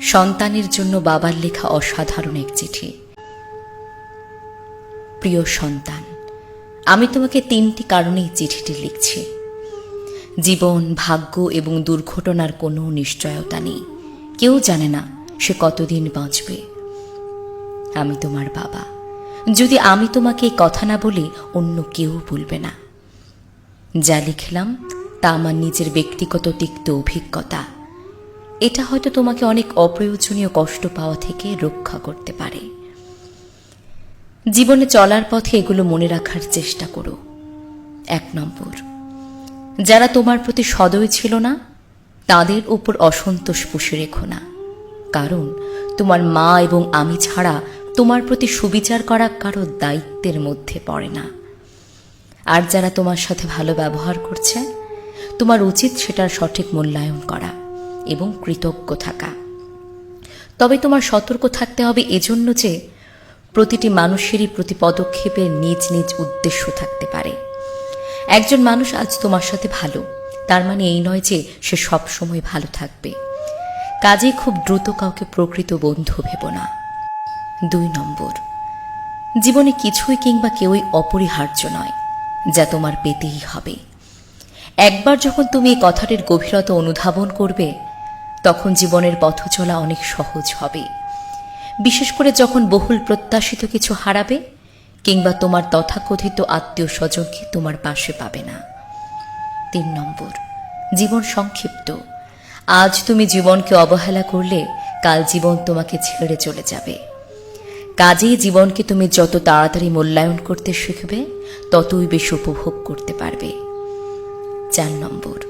সন্তানের জন্য বাবার লেখা অসাধারণ এক চিঠি। প্রিয় সন্তান, আমি তোমাকে তিনটি কারণেই চিঠিটি লিখছি। জীবন, ভাগ্য এবং দুর্ঘটনার কোনো নিশ্চয়তা নেই। কেউ জানে না সে কতদিন বাঁচবে। আমি তোমার বাবা। যদি আমি তোমাকে কথা না বলি, অন্য কেউ বলবে না। যা লিখলাম তা আমার নিজের ব্যক্তিগত তিক্ত অভিজ্ঞতা। এটা হয়তো তোমাকে অনেক অপ্রয়োজনীয় কষ্ট পাওয়া থেকে রক্ষা করতে পারে। জীবনে চলার পথে এগুলো মনে রাখার চেষ্টা করো। এক নম্বর, যারা তোমার প্রতি সদয় ছিল না, তাদের উপর অসন্তোষ পুষে রেখো না। কারণ, তোমার মা এবং আমি ছাড়া তোমার প্রতি সুবিচার করা কারও দায়িত্বের মধ্যে পড়ে না। আর যারা তোমার সাথে ভালো ব্যবহার করছে, তোমার উচিত সেটার সঠিক মূল্যায়ন করা। এবং কৃতজ্ঞ থাকা। তবে তোমার সতর্ক থাকতে হবে এজন্য যে প্রতিটি মানুষেরই প্রতি পদক্ষেপের নিজ নিজ উদ্দেশ্য থাকতে পারে। একজন মানুষ আজ তোমার সাথে ভালো, তার মানে এই নয় যে সে সব সময় ভালো থাকবে। কাজেই খুব দ্রুত কাউকে প্রকৃত বন্ধু ভেব না। দুই নম্বর, জীবনে কিছুই কিংবা কেউই অপরিহার্য নয়, যা তোমার পেতেই হবে। একবার যখন তুমি এই কথাটির গভীরতা অনুধাবন করবে তখন জীবনের পথ চলা অনেক সহজ হবে। বিশেষ করে যখন বহুল প্রত্যাশিত কিছু হারাবে, কিংবা তোমার তথাকথিত আত্মীয় স্বজনকে তোমার পাশে পাবে না। তিন নম্বর, জীবন সংক্ষিপ্ত। আজ তুমি জীবনকে অবহেলা করলে, কাল জীবন তোমাকে ছেড়ে চলে যাবে। কাজেই জীবনকে তুমি যত তাড়াতাড়ি মূল্যায়ন করতে শিখবে, ততই বেশি উপভোগ করতে পারবে। চার নম্বর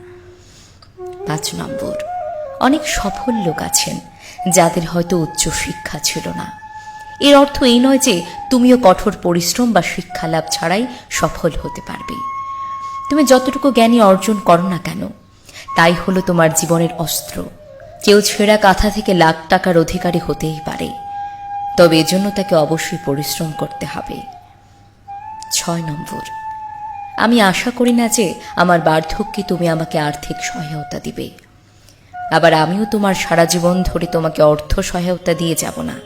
পাঁচ নম্বর। অনেক সফল লোক আছেন, যাদের হয়তো উচ্চ শিক্ষা ছিল না। এর অর্থ এই নয় যে তুমিও কঠোর পরিশ্রম বা শিক্ষা লাভ ছাড়াই সফল হতে পারবে। তুমি যতটুকু জ্ঞানী অর্জন করো না কেন, তাই হলো তোমার জীবনের অস্ত্র। কেউ ছেঁড়া কাঁথা থেকে লাখ টাকার অধিকারী হতেই পারে, তবে এজন্য তাকে অবশ্যই পরিশ্রম করতে হবে। ছয় নম্বর। আমি আশা করি না যে আমার বার্ধক্যে তুমি আমাকে আর্থিক সহায়তা দিবে। আবার আমিও তোমার সারা জীবন ধরে তোমাকে অর্থ সহায়তা দিয়ে যাব না।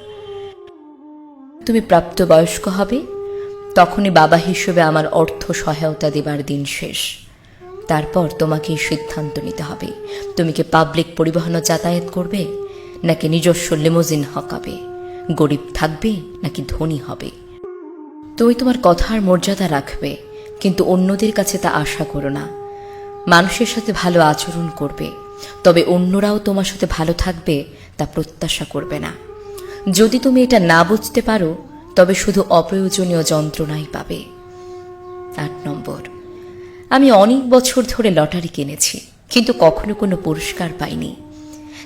তুমি প্রাপ্তবয়স্ক হবে, তখনই বাবা হিসেবে আমার অর্থ সহায়তা দেবার দিন শেষ। তারপর তোমাকে সিদ্ধান্ত নিতে হবে। তুমি কি পাবলিক পরিবহনে যাতায়াত করবে, নাকি নিজস্ব লিমোজিন হকাবে? গরিব থাকবে, নাকি ধনী হবে? তুমি তোমার কথার মর্যাদা রাখবে কিন্তু অন্যদের কাছে তা আশা করো না। মানুষের সাথে ভালো আচরণ করবে, তবে অন্যরাও তোমার সাথে ভালো থাকবে তা প্রত্যাশা করবে না। যদি তুমি এটা না বুঝতে পারো, তবে শুধু অপ্রয়োজনীয় যন্ত্রণাই পাবে। আট নম্বর। আমি অনেক বছর ধরে লটারি কিনেছি, কিন্তু কখনো কোনো পুরস্কার পাইনি।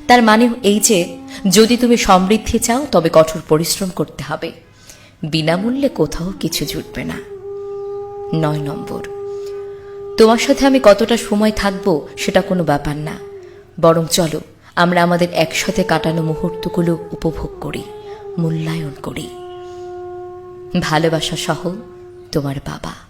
তার মানে এই যে, যদি তুমি সমৃদ্ধি চাও, তবে কঠোর পরিশ্রম করতে হবে। বিনামূল্যে কোথাও কিছু জুটবে না। নয় নম্বর। তোমার সাথে আমি কতটা সময় থাকব সেটা কোনো ব্যাপার না। বরং চলো, আমরা আমাদের একসাথে কাটানো মুহূর্তগুলো উপভোগ করি, মূল্যায়ন করি। ভালোবাসা সহ তোমার বাবা।